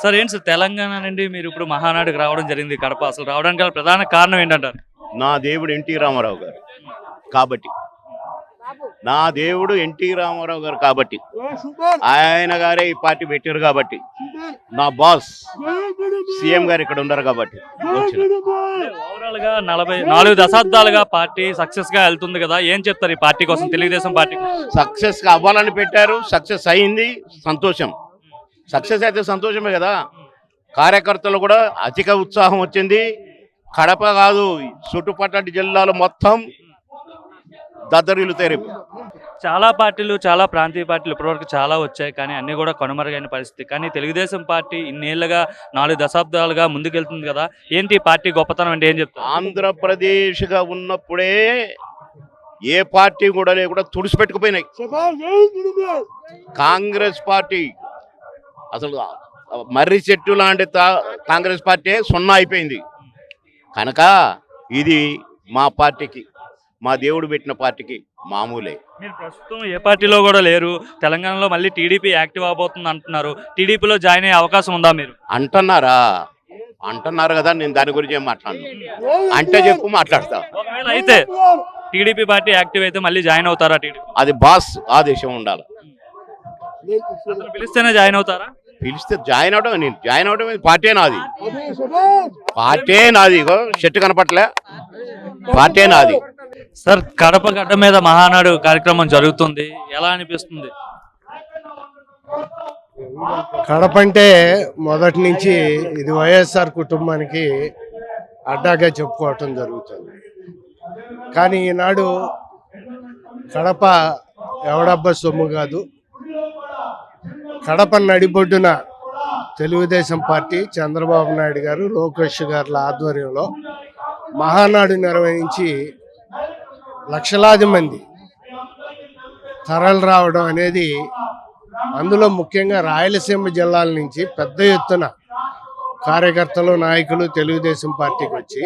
Sir ఏంటి sir Telangana నుండి మీరు ఇప్పుడు మహానాడుకు రావడం జరిగింది కడప. అసలు రావడానికి గల ప్రధాన కారణం ఏంటంటారు? నా దేవుడు ఎన్టీ రామారావు గారు కాబట్టి. నా దేవుడు ఎన్టీ రామారావు గారు కాబట్టి. ఆయన గారే ఈ పార్టీ పెట్టారు కాబట్టి. నా బాస్ సీఎం గారు ఇక్కడ ఉన్నారు కాబట్టి. ఓవరాల్గా నలభై నాలుగు దశాబ్దాలుగా పార్టీ సక్సెస్గా వెళ్తుంది కదా. ఏం చెప్తారు ఈ పార్టీ కోసం తెలుగుదేశం పార్టీ సక్సెస్ అవ్వాలని పెట్టారు సక్సెస్ అయింది సంతోషం. సక్సెస్ అయితే సంతోషమే కదా? కార్యకర్తలు కూడా అధిక ఉత్సాహం వచ్చింది. కడప కాదు చుట్టుపక్కల జిల్లాలు మొత్తం దద్దరిల్లుతాయి రేపు చాలా పార్టీలు చాలా ప్రాంతీయ పార్టీలు ఇప్పటివరకు చాలా వచ్చాయి. కానీ అన్ని కూడా కనుమరుగైన పరిస్థితి. కానీ తెలుగుదేశం పార్టీ ఇన్నేళ్ళుగా నాలుగు దశాబ్దాలుగా ముందుకెళ్తుంది కదా? ఏంటి ఈ పార్టీ గొప్పతనం అంటే ఏం చెప్తారు? ఆంధ్రప్రదేశ్గా ఉన్నప్పుడే ఏ పార్టీ కూడా లేకుండా తుడిచిపెట్టుకుపోయినాయి. కాంగ్రెస్ పార్టీ అసలు మర్రి చెట్టు లాంటి కాంగ్రెస్ పార్టీ సున్నా అయిపోయింది. కనుక ఇది మా పార్టీకి మా దేవుడు పెట్టిన పార్టీకి మామూలే. మీరు ప్రస్తుతం ఏ పార్టీలో కూడా లేరు. తెలంగాణలో మళ్ళీ టీడీపీ యాక్టివ్ అవబోతుంది అంటున్నారు. టీడీపీలో జాయిన్ అయ్యే అవకాశం ఉందా మీరు? అంటున్నారా? అంటున్నారు కదా నేను దాని గురించి ఏం మాట్లాడను. అంటే చెప్పు మాట్లాడతా. ఒకవేళ అయితే టీడీపీ పార్టీ యాక్టివ్ అయితే మళ్ళీ జాయిన్ అవుతారా టీడీపీ? అది బాస్ ఆదేశం ఉండాలి. పిలిస్తేనే జాయిన్ అవుతారా? పిలిస్తే జాయిన్ అవడం నేను జాయిన్ అవడం ఇది పార్టీ నాది. పార్టీ నాది షర్ట్ కనపట్లే. పార్టీ నాది. సార్ కడప గడ్డ మీద మహానాడు కార్యక్రమం జరుగుతుంది. ఎలా అనిపిస్తుంది? కడప అంటే మొదటి నుంచి ఇది వైఎస్ఆర్ కుటుంబానికి అడ్డాగా చెప్పుకోవటం జరుగుతుంది. కానీ ఈనాడు కడప ఎవడబ్బ సొమ్ము కాదు. కడప నడిబొడ్డున తెలుగుదేశం పార్టీ చంద్రబాబు నాయుడు గారు లోకేష్ గారుల ఆధ్వర్యంలో మహానాడు నిర్వహించి లక్షలాది మంది తరలి రావడం అనేది అందులో ముఖ్యంగా రాయలసీమ జిల్లాల నుంచి పెద్ద ఎత్తున కార్యకర్తలు నాయకులు తెలుగుదేశం పార్టీకి వచ్చి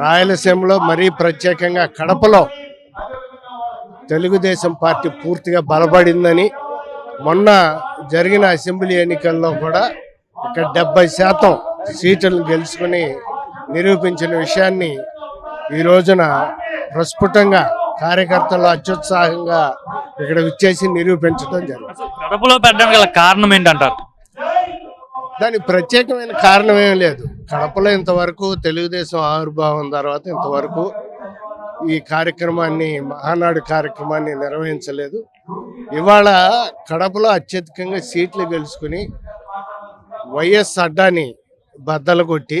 రాయలసీమలో మరీ ప్రత్యేకంగా కడపలో తెలుగుదేశం పార్టీ పూర్తిగా బలపడిందని మొన్న జరిగిన అసెంబ్లీ ఎన్నికల్లో కూడా ఇక్కడ డెబ్బై శాతం సీట్లను గెలుచుకుని నిరూపించిన విషయాన్ని ఈ రోజున ప్రస్ఫుటంగా కార్యకర్తలు అత్యుత్సాహంగా ఇక్కడ వచ్చేసి నిరూపించడం జరిగింది. కడపలో పెట్టడానికి గల కారణం ఏంటంటారు? దానికి ప్రత్యేకమైన కారణం ఏం లేదు. కడపలో ఇంతవరకు తెలుగుదేశం ఆవిర్భావం తర్వాత ఇంతవరకు ఈ కార్యక్రమాన్ని మహానాడు కార్యక్రమాన్ని నిర్వహించలేదు. ఇవాళ కడపలో అత్యధికంగా సీట్లు గెలుచుకుని వైఎస్ అడ్డాని బద్దలు కొట్టి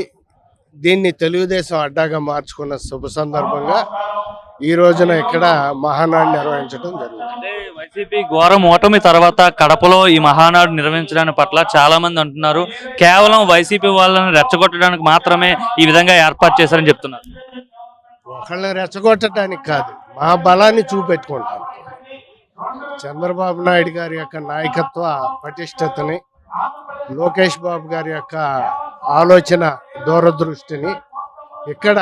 దీన్ని తెలుగుదేశం అడ్డాగా మార్చుకున్న శుభ సందర్భంగా ఈ రోజున ఇక్కడ మహానాడు నిర్వహించడం జరుగుతుంది. అంటే వైసీపీ ఘోరం ఓటమి తర్వాత కడపలో ఈ మహానాడు నిర్వహించడానికి పట్ల చాలా మంది అంటున్నారు. కేవలం వైసీపీ వాళ్ళని రెచ్చగొట్టడానికి మాత్రమే ఈ విధంగా ఏర్పాటు చేశారని చెప్తున్నారు. ఒకళ్ళని రెచ్చగొట్టడానికి కాదు మా బలాన్ని చూపెట్టుకుంటాం చంద్రబాబు నాయుడు గారి యొక్క నాయకత్వ పటిష్టతని లోకేష్ బాబు గారి యొక్క ఆలోచన దూరదృష్టిని ఇక్కడ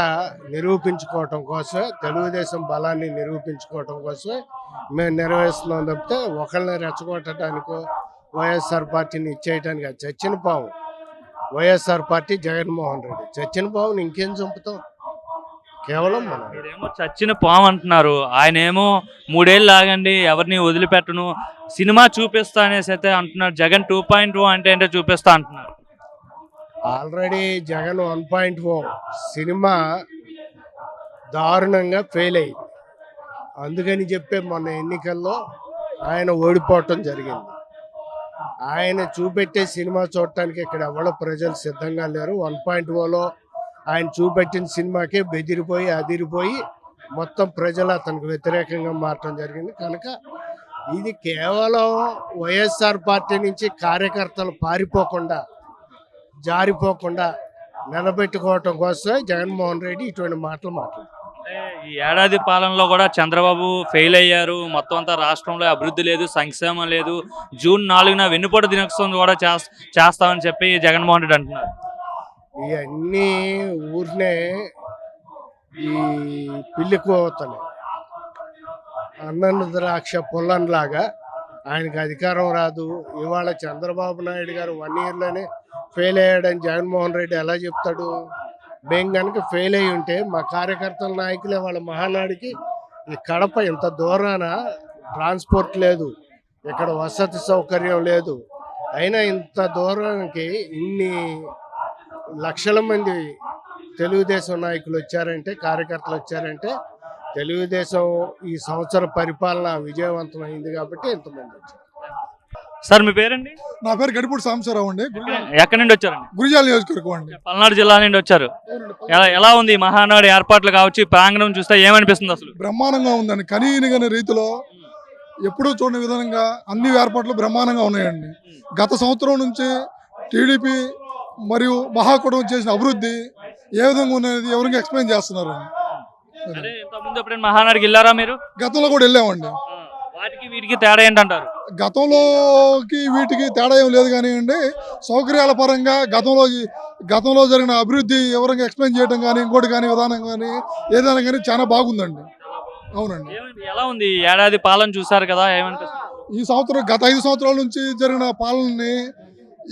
నిరూపించుకోవటం కోసమే తెలుగుదేశం బలాన్ని నిరూపించుకోవటం కోసమే మేము నిర్వహిస్తున్నాం తప్పితే ఒకళ్ళని రెచ్చగొట్టడానికో వైఎస్ఆర్ పార్టీని ఇచ్చేయటానికి చచ్చిన పాము. YSR party Jaganmohan Reddy. చచ్చిన పావుని ఇంకేం చంపుతాం? కేవలం మీరేమో చచ్చిన పాము అంటున్నారు. ఆయన ఏమో మూడేళ్ళు ఆగండి ఎవరిని వదిలిపెట్టను సినిమా చూపిస్తా అనేసి అయితే అంటున్నారు. జగన్ టూ పాయింట్ అంటే ఏంటో చూపిస్తా అంటున్నారు. Already Jagan one point O. Cinema దారుణంగా ఫెయిల్ అయింది. అందుకని చెప్పే మొన్న ఎన్నికల్లో ఆయన ఓడిపోవటం జరిగింది. ఆయన చూపెట్టే సినిమా చూడటానికి ఇక్కడ ఎవరో ప్రజలు సిద్ధంగా లేరు. వన్ పాయింట్ ఓలో ఆయన చూపెట్టిన సినిమాకే బెదిరిపోయి అదిరిపోయి మొత్తం ప్రజలు అతనికి వ్యతిరేకంగా మారటం జరిగింది. కనుక ఇది కేవలం వైఎస్ఆర్ పార్టీ నుంచి కార్యకర్తలు పారిపోకుండా జారిపోకుండా నిలబెట్టుకోవటం కోసమే జగన్మోహన్ రెడ్డి ఇటువంటి మాటలు మాట్లాడారు. ఈ ఏడాది పాలనలో కూడా చంద్రబాబు ఫెయిల్ అయ్యారు. మొత్తం అంతా రాష్ట్రంలో అభివృద్ధి లేదు సంక్షేమం లేదు. జూన్ నాలుగున వెన్నుపోటు దినోత్సవం కూడా చేస్తామని చెప్పి జగన్మోహన్ రెడ్డి అంటున్నారు. ఇవన్నీ ఊరినే ఈ పిల్లి కోతలు. అన్నన్న ద్రాక్ష పొల్లన్లాగా ఆయనకి అధికారం రాదు. ఇవాళ చంద్రబాబు నాయుడు గారు వన్ ఇయర్లోనే ఫెయిల్ అయ్యాడని జగన్మోహన్ రెడ్డి ఎలా చెప్తాడు? మేము కనుక ఫెయిల్ అయి ఉంటే మా కార్యకర్తల నాయకులే వాళ్ళ మహానాడికి ఈ కడప ఇంత దూరాన ట్రాన్స్పోర్ట్ లేదు. ఇక్కడ వసతి సౌకర్యం లేదు. అయినా ఇంత దూరానికి ఇన్ని లక్షల మంది తెలుగుదేశం నాయకులు వచ్చారంటే కార్యకర్తలు వచ్చారంటే తెలుగుదేశం ఈ సంవత్సర పరిపాలన విజయవంతం అయింది కాబట్టి ఇంతమంది వచ్చారు. సార్ మీ పేరండి? నా పేరు గడిపూడి సాంబశివరావు అండి. ఎక్కడి నుండి వచ్చారండి? గురిజాల నియోజకవర్గం అండి. పల్నాడు జిల్లా నుండి వచ్చారు. ఎలా ఎలా ఉంది మహానాడు ఏర్పాట్లు కావచ్చు? ప్రాంగణం చూస్తే ఏమనిపిస్తుంది అసలు? బ్రహ్మాండంగా ఉందండి. కనీనిగని రీతిలో ఎప్పుడూ చూడని విధంగా అన్ని ఏర్పాట్లు బ్రహ్మాండంగా ఉన్నాయండి. గత సంవత్సరం నుంచి టీడీపీ మరియు మహాకూటమి చేసిన అభివృద్ధి ఏ విధంగా ఉన్నది ఎవరికి ఎక్స్ప్లెయిన్ చేస్తున్నారు? ఎప్పుడైనా మహానాడుకి వెళ్ళారా మీరు? గతంలో కూడా వెళ్ళామండి. వాటికి వీటికి తేడా ఏంటంటారు? గతంలోకి వీటికి తేడా ఏం లేదు కానివ్వండి సౌకర్యాల పరంగా గతంలో గతంలో జరిగిన అభివృద్ధి ఎవరికి ఎక్స్ప్లెయిన్ చేయడం కానీ ఇంకోటి కానీ విధానం కానీ ఏదైనా కానీ చాలా బాగుందండి. అవునండి? ఎలా ఉంది? ఏడాది పాలన చూసారు కదా ఏమనిపిస్తుంది? ఈ సంవత్సరం గత ఐదు సంవత్సరాల నుంచి జరిగిన పాలనని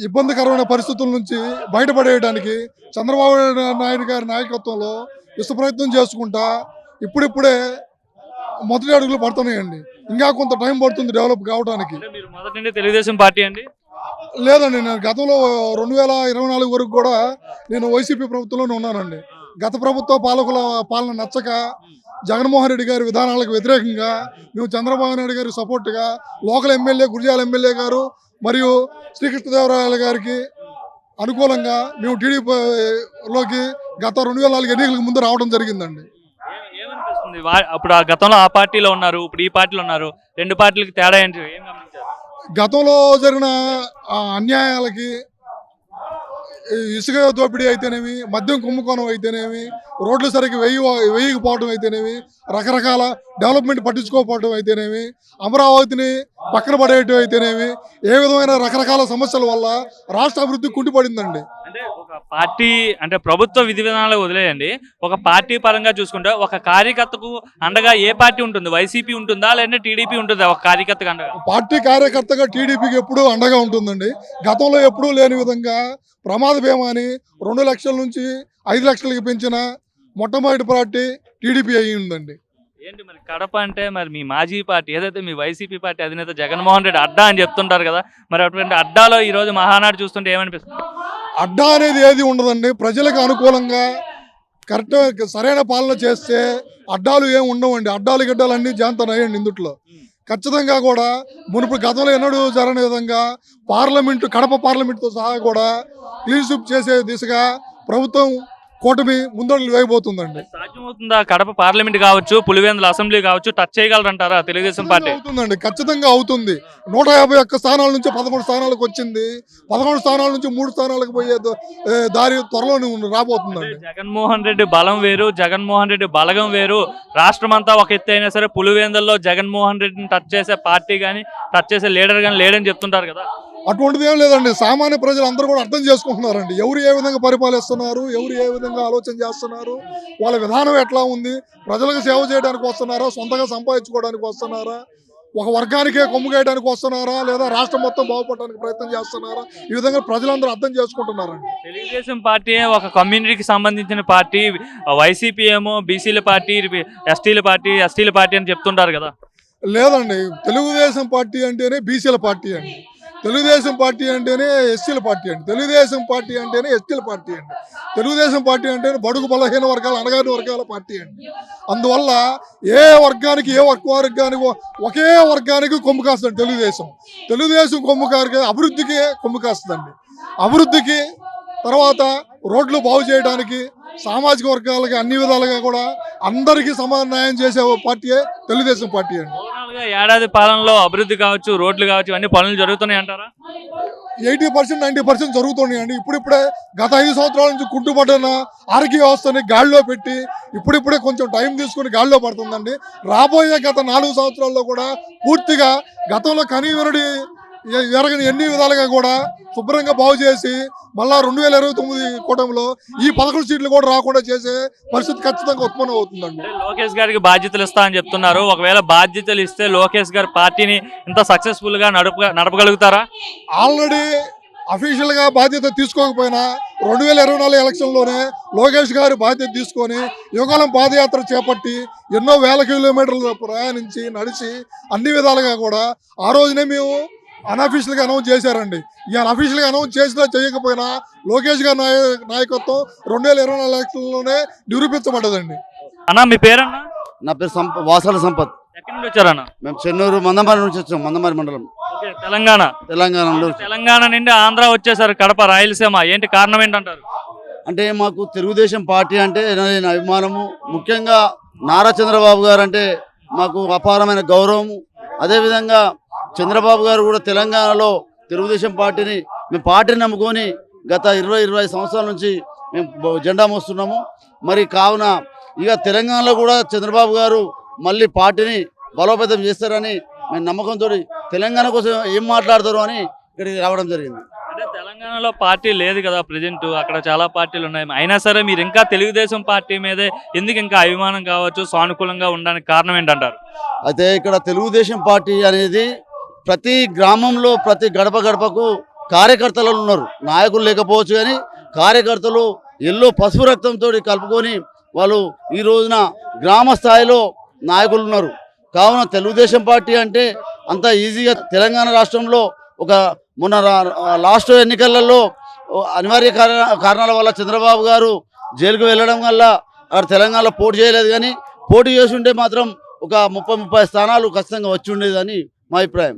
ఇబ్బందికరమైన పరిస్థితుల నుంచి బయటపడేయడానికి చంద్రబాబు నాయుడు గారి నాయకత్వంలో విశ్వ ప్రయత్నం చేసుకుంటా ఇప్పుడిప్పుడే మొదటి అడుగులు పడుతున్నాయండి. ఇంకా కొంత టైం పడుతుంది డెవలప్ కావడానికి తెలుగుదేశం పార్టీ అండి? లేదండి నేను గతంలో రెండు వేల ఇరవై నాలుగు వరకు కూడా నేను వైసీపీ ప్రభుత్వంలోనే ఉన్నానండి. గత ప్రభుత్వ పాలకుల పాలన నచ్చక జగన్మోహన్ రెడ్డి గారి విధానాలకు వ్యతిరేకంగా మేము చంద్రబాబు నాయుడు గారి సపోర్ట్గా లోకల్ ఎమ్మెల్యే గురిజాల ఎమ్మెల్యే గారు మరియు శ్రీకృష్ణదేవరాయల గారికి అనుకూలంగా మేము టీడీపీలోకి గత రెండు వేల నాలుగు ఎన్నికలకు ముందు రావడం జరిగిందండి. అప్పుడు ఆ గతంలో ఆ పార్టీలో ఉన్నారు ఇప్పుడు ఈ పార్టీలో ఉన్నారు రెండు పార్టీలకి తేడా ఏంటి? గతంలో జరిగిన ఆ అన్యాయాలకి ఇసుక దోపిడీ అయితేనేమి మద్యం కుంభకోణం అయితేనేమి రోడ్లు సరిగ్గా వెయ్యి వేయకపోవడం అయితేనేమి రకరకాల డెవలప్మెంట్ పట్టించుకోకపోవడం అయితేనేమి అమరావతిని పక్కన పడేయటం అయితేనేమి ఏ విధమైన రకరకాల సమస్యల వల్ల రాష్ట్ర అభివృద్ధి కుంటిపడిందండి. అంటే ఒక పార్టీ అంటే ప్రభుత్వ విధి విధానాలు వదిలేయండి. ఒక పార్టీ పరంగా చూసుకుంటే ఒక కార్యకర్తకు అండగా ఏ పార్టీ ఉంటుంది? వైసీపీ ఉంటుందా? లేదంటే టీడీపీ ఉంటుందా ఒక కార్యకర్తకు అండగా? పార్టీ కార్యకర్తగా టీడీపీకి ఎప్పుడూ అండగా ఉంటుందండి. గతంలో ఎప్పుడూ లేని విధంగా ప్రమాద బీమాని రెండు లక్షల నుంచి ఐదు లక్షలకి పెంచిన మొట్టమొదటి పార్టీ టీడీపీ అయ్యి ఉందండి. ఏంటి మరి కడప అంటే మరి మీ మాజీ పార్టీ ఏదైతే మీ వైసీపీ పార్టీ అధినేత జగన్మోహన్ రెడ్డి అడ్డా అని చెప్తుంటారు కదా మరి అటువంటి అడ్డాలో ఈ రోజు మహానాడు చూస్తుంటే ఏమనిపిస్తుంది? అడ్డా అనేది ఏది ఉండదండి. ప్రజలకు అనుకూలంగా కరెక్ట్ సరైన పాలన చేస్తే అడ్డాలు ఏమి ఉండవండి. అడ్డాలు గిడ్డాలు అన్నీ జాంతనయ్యండి ఇందుట్లో. ఖచ్చితంగా కూడా మునుపు గతంలో ఎన్నడూ జరగని విధంగా పార్లమెంటు కడప పార్లమెంటుతో సహా కూడా క్లీన్ స్వీప్ చేసే దిశగా ప్రభుత్వం కూటమి ముందడుగులు వేయబోతుందండి. సాధ్యమవుతుందా? కడప పార్లమెంట్ కావచ్చు పులివెందుల అసెంబ్లీ కావచ్చు టచ్ చేయగలరంటారా తెలుగుదేశం పార్టీ? అవుతుందండి ఖచ్చితంగా అవుతుంది. నూట యాభై ఒక్క స్థానాల నుంచి పదకొండు స్థానాలకు వచ్చింది. పదకొండు స్థానాల నుంచి మూడు స్థానాలకు పోయే దారి త్వరలోనే రాబోతుందండి. జగన్మోహన్ రెడ్డి బలం వేరు జగన్మోహన్ రెడ్డి బలగం వేరు. రాష్ట్రం అంతా ఒక ఎత్తు అయినా సరే పులివెందుల్లో జగన్మోహన్ రెడ్డిని టచ్ చేసే పార్టీ కానీ టచ్ చేసే లీడర్ కానీ లేడని చెప్తుంటారు కదా. అటువంటిది ఏం లేదండి. సామాన్య ప్రజలు అందరూ కూడా అర్థం చేసుకుంటున్నారండి. ఎవరు ఏ విధంగా పరిపాలిస్తున్నారు? ఎవరు ఏ విధంగా ఆలోచన చేస్తున్నారు? వాళ్ళ విధానం ఎట్లా ఉంది? ప్రజలకు సేవ చేయడానికి వస్తున్నారా? సొంతంగా సంపాదించుకోవడానికి వస్తున్నారా? ఒక వర్గానికే కొమ్ము గేయడానికి వస్తున్నారా? లేదా రాష్ట్రం మొత్తం బాగుపడడానికి ప్రయత్నం చేస్తున్నారా? ఈ విధంగా ప్రజలందరూ అర్థం చేసుకుంటున్నారండి. తెలుగుదేశం పార్టీ ఒక కమ్యూనిటీకి సంబంధించిన పార్టీ వైసీపీ ఏమో బీసీల పార్టీ ఎస్టీల పార్టీ ఎస్టీల పార్టీ అని చెప్తుంటారు కదా. లేదండి. తెలుగుదేశం పార్టీ అంటేనే బీసీల పార్టీ అండి. తెలుగుదేశం పార్టీ అంటేనే ఎస్సీల పార్టీ అండి. తెలుగుదేశం పార్టీ అంటేనే ఎస్టీల పార్టీ అండి. తెలుగుదేశం పార్టీ అంటేనే బడుగు బలహీన వర్గాలు అనగాని వర్గాల పార్టీ అండి. అందువల్ల ఏ వర్గానికి ఏ వర్గ వర్గానికి ఒకే వర్గానికి కొమ్ము కాస్తుంది తెలుగుదేశం. తెలుగుదేశం కొమ్ము కారు అభివృద్ధికి కొమ్ము కాస్తుందండి. అభివృద్ధికి తర్వాత రోడ్లు బాగు చేయడానికి సామాజిక వర్గాలకి అన్ని విధాలుగా కూడా అందరికీ సమాన న్యాయం చేసే పార్టీయే తెలుగుదేశం పార్టీ అండి. గా ఏడాది పాలనలో అభివృద్ధి కావచ్చు రోడ్లు కావచ్చు అన్ని పనులు జరుగుతున్నాయి అంటారా? ఎయిటీ పర్సెంట్ నైంటీ పర్సెంట్ జరుగుతున్నాయండి. ఇప్పుడిప్పుడే గత ఐదు సంవత్సరాల నుంచి కుంటుపడిన ఆరోగ్య వ్యవస్థని గాడిలో పెట్టి ఇప్పుడిప్పుడే కొంచెం టైం తీసుకుని గాడిలో పడుతుందండి. రాబోయే గత నాలుగు సంవత్సరాల్లో కూడా పూర్తిగా గతంలో కనీవినడి ఎరగని ఎన్ని విధాలుగా కూడా శుభ్రంగా బాగు చేసి మళ్ళా రెండు వేల ఇరవై తొమ్మిది కూటమిలో ఈ పదకొండు సీట్లు కూడా రాకుండా చేసే పరిస్థితి ఖచ్చితంగా ఉత్పన్నం అవుతుందండి. లోకేష్ గారికి బాధ్యతలు ఇస్తా అని చెప్తున్నారు. ఒకవేళ బాధ్యతలు ఇస్తే లోకేష్ గారు పార్టీని ఇంత సక్సెస్ఫుల్గా నడప నడపగలుగుతారా? ఆల్రెడీ అఫీషియల్గా బాధ్యత తీసుకోకపోయినా రెండు వేల ఇరవై నాలుగు ఎలక్షన్లోనే లోకేష్ గారు బాధ్యత తీసుకొని యుగలం పాదయాత్ర చేపట్టి ఎన్నో వేల కిలోమీటర్లు ప్రయాణించి నడిచి అన్ని విధాలుగా కూడా ఆ రోజునే మేము అన్అఫీషియల్గా అనౌన్స్ చేశారండి. ఈ అన్అఫీషియల్గా అనౌన్స్ చేసినా చేయకపోయినా లోకేష్ గారి నాయ నాయకత్వం రెండు వేల ఇరవై నాలుగు ఎలక్షన్లోనే నిరూపించబడ్డదండి. అన్న మీ పేరన్నా? నా పేరు సంప వాసాల సంపత్. ఎక్కడి నుండి వచ్చారన్న మేము చెన్నూరు మందమారి నుంచి వచ్చాం మందమారి మండలం. ఓకే తెలంగాణ. తెలంగాణలో. తెలంగాణ నుండి ఆంధ్ర వచ్చేసారు కడప రాయలసీమ. ఏంటి కారణం ఏంటంటారు? అంటే మాకు తెలుగుదేశం పార్టీ అంటే ఎనలేని అభిమానము. ముఖ్యంగా నారా చంద్రబాబు గారు అంటే మాకు అపారమైన గౌరవము. అదేవిధంగా చంద్రబాబు గారు కూడా తెలంగాణలో తెలుగుదేశం పార్టీని మేము పార్టీని నమ్ముకొని గత ఇరవై ఇరవై సంవత్సరాల నుంచి మేము జెండా మోస్తున్నాము. మరి కావున ఇక తెలంగాణలో కూడా చంద్రబాబు గారు మళ్ళీ పార్టీని బలోపేతం చేస్తారని మేము నమ్మకంతో తెలంగాణ కోసం ఏం మాట్లాడతారు అని ఇక్కడికి రావడం జరిగింది. అంటే తెలంగాణలో పార్టీ లేదు కదా ప్రజెంట్ అక్కడ చాలా పార్టీలు ఉన్నాయి. అయినా సరే మీరు ఇంకా తెలుగుదేశం పార్టీ మీదే ఎందుకు ఇంకా అభిమానం కావచ్చు సానుకూలంగా ఉండడానికి కారణం ఏంటంటారు? అయితే ఇక్కడ తెలుగుదేశం పార్టీ అనేది ప్రతి గ్రామంలో ప్రతి గడప గడపకు కార్యకర్తలు ఉన్నారు. నాయకులు లేకపోవచ్చు కానీ కార్యకర్తలు ఎల్లో పసుపు రక్తంతో కలుపుకొని వాళ్ళు ఈ రోజున గ్రామ స్థాయిలో నాయకులు ఉన్నారు. కావున తెలుగుదేశం పార్టీ అంటే అంత ఈజీగా తెలంగాణ రాష్ట్రంలో ఒక మొన్న లాస్ట్ ఎన్నికలలో అనివార్య కారణ- కారణాల వల్ల చంద్రబాబు గారు జైలుకు వెళ్ళడం వల్ల అక్కడ తెలంగాణలో పోటీ చేయలేదు కానీ పోటీ చేసి ఉంటే మాత్రం ఒక ముప్పై ముప్పై స్థానాలు ఖచ్చితంగా వచ్చి ఉండేదని మా అభిప్రాయం